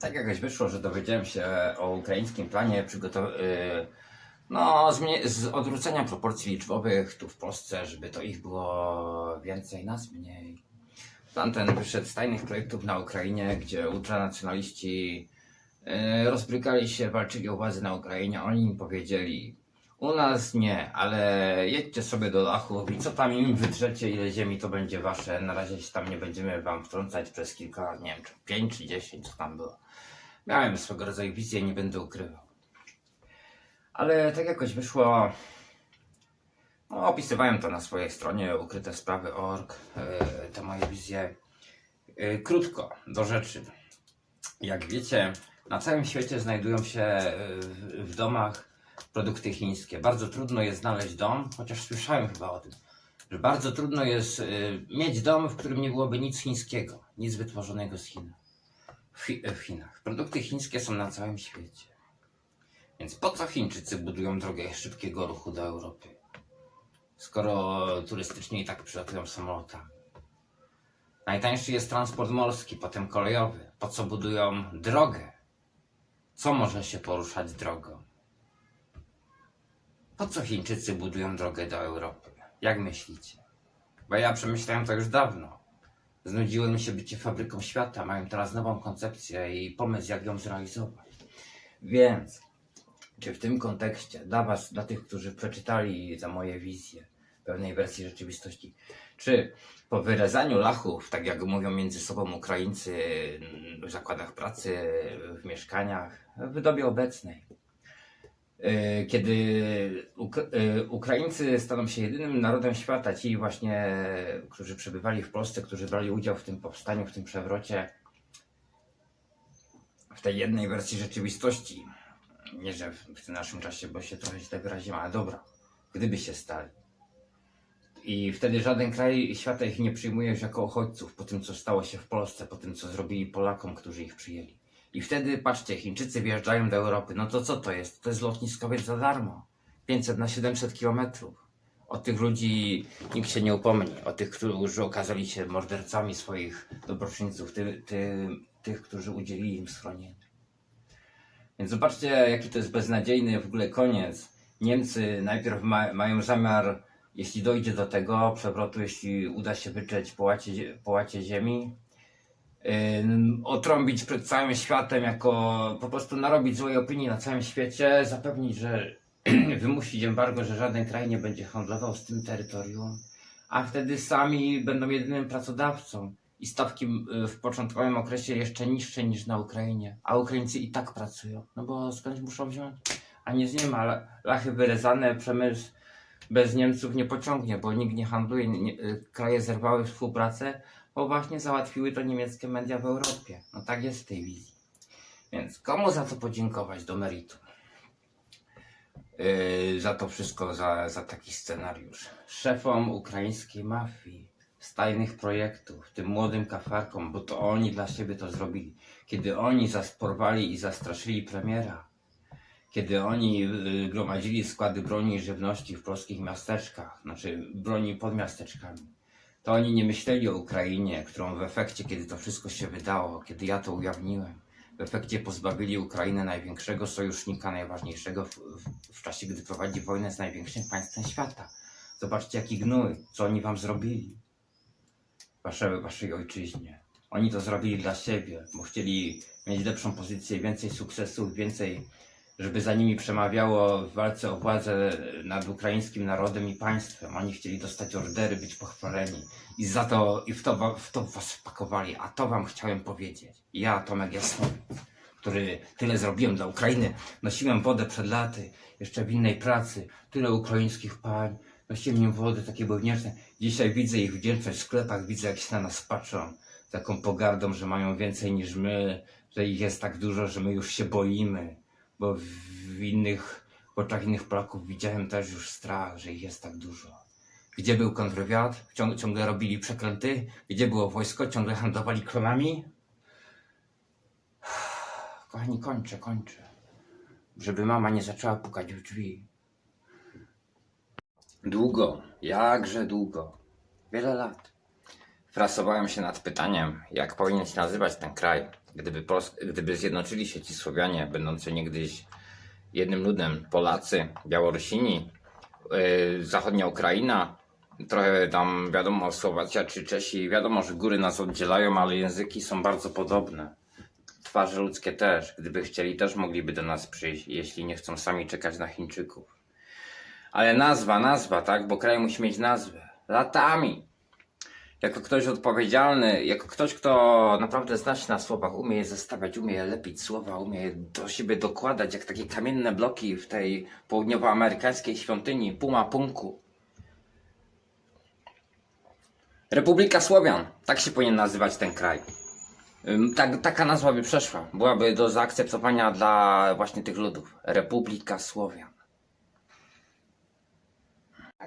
tak jakoś wyszło, że dowiedziałem się o ukraińskim planie przygotow- y, no, z odwrócenia proporcji liczbowych tu w Polsce, żeby to ich było więcej, nas mniej. Plan ten wyszedł z tajnych projektów na Ukrainie, gdzie ultranacjonaliści y, rozbrykali się, walczyli o władzę na Ukrainie. Oni im powiedzieli, u nas nie, ale jedźcie sobie do Lachów i co tam im wydrzecie, ile ziemi to będzie wasze. Na razie się tam nie będziemy wam wtrącać przez kilka nie wiem, czy pięć czy dziesięć, co tam było. Miałem swego rodzaju wizję, nie będę ukrywał. Ale tak jakoś wyszło. No, opisywałem to na swojej stronie ukryte sprawy.org, yy, te moje wizje. Yy, krótko, do rzeczy. Jak wiecie, na całym świecie znajdują się yy, w, domach produkty chińskie. Bardzo trudno jest znaleźć dom, chociaż słyszałem chyba o tym, że bardzo trudno jest mieć dom, w którym nie byłoby nic chińskiego, nic wytworzonego z Chin. W, Chi- w Chinach. Produkty chińskie są na całym świecie. Więc po co Chińczycy budują drogę szybkiego ruchu do Europy? Skoro turystycznie i tak przylatują samolotami. Najtańszy jest transport morski, potem kolejowy. Po co budują drogę? Co może się poruszać drogą? Po co Chińczycy budują drogę do Europy? Jak myślicie? Bo ja przemyślałem to już dawno. Znudziło mi się bycie fabryką świata. Mają teraz nową koncepcję i pomysł, jak ją zrealizować. Więc, czy w tym kontekście, dla Was, dla tych, którzy przeczytali za moje wizje pewnej wersji rzeczywistości, czy po wyrezaniu lachów, tak jak mówią między sobą Ukraińcy w zakładach pracy, w mieszkaniach, w dobie obecnej, kiedy Uk- yy, Ukraińcy staną się jedynym narodem świata, ci właśnie, którzy przebywali w Polsce, którzy brali udział w tym powstaniu, w tym przewrocie, w tej jednej wersji rzeczywistości, nie że w tym naszym czasie, bo się trochę źle wyraziłem, ale dobra, gdyby się stali. I wtedy żaden kraj świata ich nie przyjmuje już jako uchodźców po tym, co stało się w Polsce, po tym, co zrobili Polakom, którzy ich przyjęli. I wtedy, patrzcie, Chińczycy wjeżdżają do Europy. No to co to jest? To jest lotniskowiec za darmo. 500 na 700 kilometrów. O tych ludzi nikt się nie upomni. O tych, którzy okazali się mordercami swoich dobroczyńców. Ty, ty, tych, którzy udzielili im schronienia. Więc zobaczcie, jaki to jest beznadziejny w ogóle koniec. Niemcy najpierw ma, mają zamiar, jeśli dojdzie do tego przewrotu, jeśli uda się wyczeć połacie, połacie ziemi, otrąbić przed całym światem, jako po prostu narobić złej opinii na całym świecie, zapewnić, że wymusić embargo, że żaden kraj nie będzie handlował z tym terytorium, a wtedy sami będą jedynym pracodawcą i stawki y, w początkowym okresie jeszcze niższe niż na Ukrainie, a Ukraińcy i tak pracują, no bo skądś muszą wziąć, a nie z Niema, la- lachy wyrezane, przemysł bez Niemców nie pociągnie, bo nikt nie handluje, y, kraje zerwały współpracę, bo właśnie załatwiły to niemieckie media w Europie. No tak jest w tej wizji. Więc komu za to podziękować do meritum? Yy, za to wszystko, za, za taki scenariusz. Szefom ukraińskiej mafii, z tajnych projektów, tym młodym kafarkom, bo to oni dla siebie to zrobili. Kiedy oni zasporwali i zastraszyli premiera, kiedy oni y, gromadzili składy broni i żywności w polskich miasteczkach, znaczy broni pod miasteczkami, to oni nie myśleli o Ukrainie, którą w efekcie, kiedy to wszystko się wydało, kiedy ja to ujawniłem, w efekcie pozbawili Ukrainę największego sojusznika, najważniejszego w, w, w czasie, gdy prowadzi wojnę z największym państwem świata. Zobaczcie, jaki gnój, co oni wam zrobili. Wasze, waszej ojczyźnie. Oni to zrobili dla siebie, bo chcieli mieć lepszą pozycję, więcej sukcesów, więcej, żeby za nimi przemawiało w walce o władzę nad ukraińskim narodem i państwem. Oni chcieli dostać ordery, być pochwaleni. I za to, i w to, w to was wpakowali. A to wam chciałem powiedzieć. Ja, Tomek Jasnowic, który tyle zrobiłem dla Ukrainy. Nosiłem wodę przed laty, jeszcze w innej pracy. Tyle ukraińskich pań. Nosiłem im wodę, takie były wdzięczne. Dzisiaj widzę ich wdzięczność w sklepach, widzę jak się na nas patrzą. Z taką pogardą, że mają więcej niż my, że ich jest tak dużo, że my już się boimy. Bo w, innych, w oczach innych Polaków widziałem też już strach, że ich jest tak dużo. Gdzie był kontrwywiad? Ciąg, ciągle robili przekręty? Gdzie było wojsko? Ciągle handlowali klonami? Kochani, kończę, kończę. Żeby mama nie zaczęła pukać w drzwi. Długo, jakże długo. Wiele lat. Frasowałem się nad pytaniem, jak powinien się nazywać ten kraj, gdyby, Pols- gdyby zjednoczyli się ci Słowianie, będący niegdyś jednym ludem, Polacy, Białorusini, yy, zachodnia Ukraina, trochę tam wiadomo Słowacja czy Czesi, wiadomo, że góry nas oddzielają, ale języki są bardzo podobne. Twarze ludzkie też, gdyby chcieli też mogliby do nas przyjść, jeśli nie chcą sami czekać na Chińczyków. Ale nazwa, nazwa, tak, bo kraj musi mieć nazwę. Latami jako ktoś odpowiedzialny, jako ktoś, kto naprawdę zna się na słowach, umie je zestawiać, umie je lepić słowa, umie je do siebie dokładać, jak takie kamienne bloki w tej południowoamerykańskiej świątyni Puma Punku. Republika Słowian, tak się powinien nazywać ten kraj. Tak, taka nazwa by przeszła, byłaby do zaakceptowania dla właśnie tych ludów. Republika Słowian.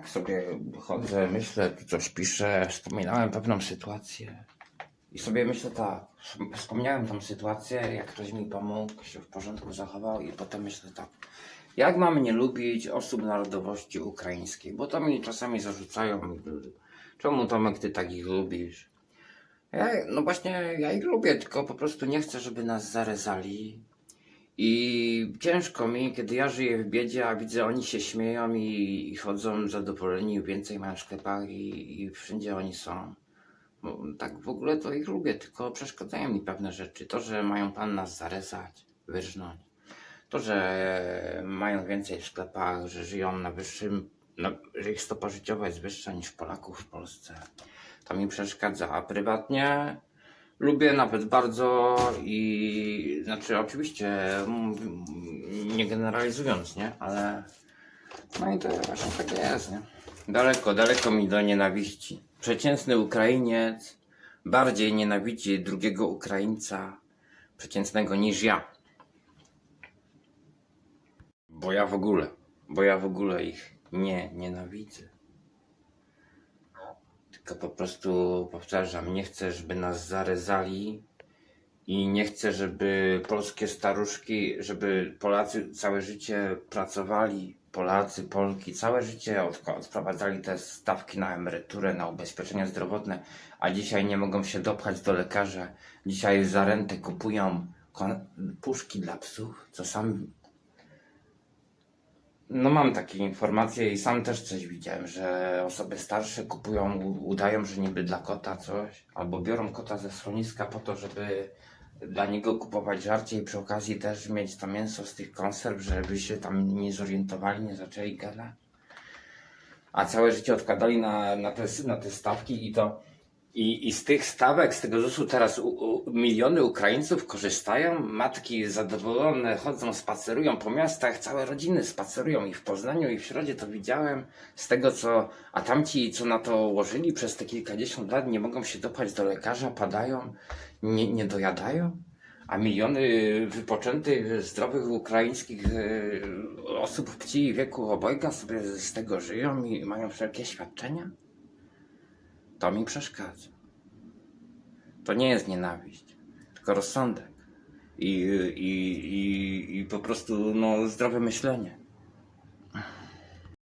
Tak sobie chodzę, myślę, tu coś piszę, wspominałem pewną sytuację. I sobie myślę tak, wspomniałem tą sytuację, jak ktoś mi pomógł, się w porządku zachował i potem myślę tak, jak mam nie lubić osób narodowości ukraińskiej, bo to mi czasami zarzucają, czemu Tomek ty tak ich lubisz? Ja, no właśnie, ja ich lubię, tylko po prostu nie chcę, żeby nas zarezali. I ciężko mi, kiedy ja żyję w biedzie, a widzę, oni się śmieją i, i chodzą zadowoleni, więcej mają w sklepach i, i wszędzie oni są. Bo tak w ogóle to ich lubię, tylko przeszkadzają mi pewne rzeczy. To, że mają pan nas zarezać, wyrżnąć. To, że mają więcej w sklepach, że żyją na wyższym, na, że ich stopa życiowa jest wyższa niż Polaków w Polsce. To mi przeszkadza, a prywatnie lubię nawet bardzo i znaczy oczywiście nie generalizując, nie? Ale no i to właśnie tak jest, nie? Daleko, daleko mi do nienawiści. Przeciętny Ukrainiec bardziej nienawidzi drugiego Ukraińca przeciętnego niż ja. Bo ja w ogóle, bo ja w ogóle ich nie nienawidzę. Tylko po prostu powtarzam, nie chcę, żeby nas zarezali i nie chcę, żeby polskie staruszki, żeby Polacy całe życie pracowali, Polacy, Polki, całe życie od, odprowadzali te stawki na emeryturę, na ubezpieczenia zdrowotne, a dzisiaj nie mogą się dopchać do lekarza. Dzisiaj za rentę kupują puszki dla psów, co sam no mam takie informacje i sam też coś widziałem, że osoby starsze kupują, udają, że niby dla kota coś, albo biorą kota ze schroniska po to, żeby dla niego kupować żarcie i przy okazji też mieć to mięso z tych konserw, żeby się tam nie zorientowali, nie zaczęli gadać. A całe życie odkładali na, na, te, na te stawki i to i, I z tych stawek, z tego ZUS-u teraz u, u, miliony Ukraińców korzystają. Matki zadowolone chodzą, spacerują po miastach, całe rodziny spacerują i w Poznaniu, i w Środzie to widziałem. Z tego co, a tamci, co na to łożyli przez te kilkadziesiąt lat, nie mogą się dopać do lekarza, padają, nie, nie dojadają. A miliony wypoczętych, zdrowych ukraińskich e, osób w i wieku obojga sobie z tego żyją i mają wszelkie świadczenia. To mi przeszkadza. To nie jest nienawiść, tylko rozsądek. I, i, i, i po prostu no, zdrowe myślenie.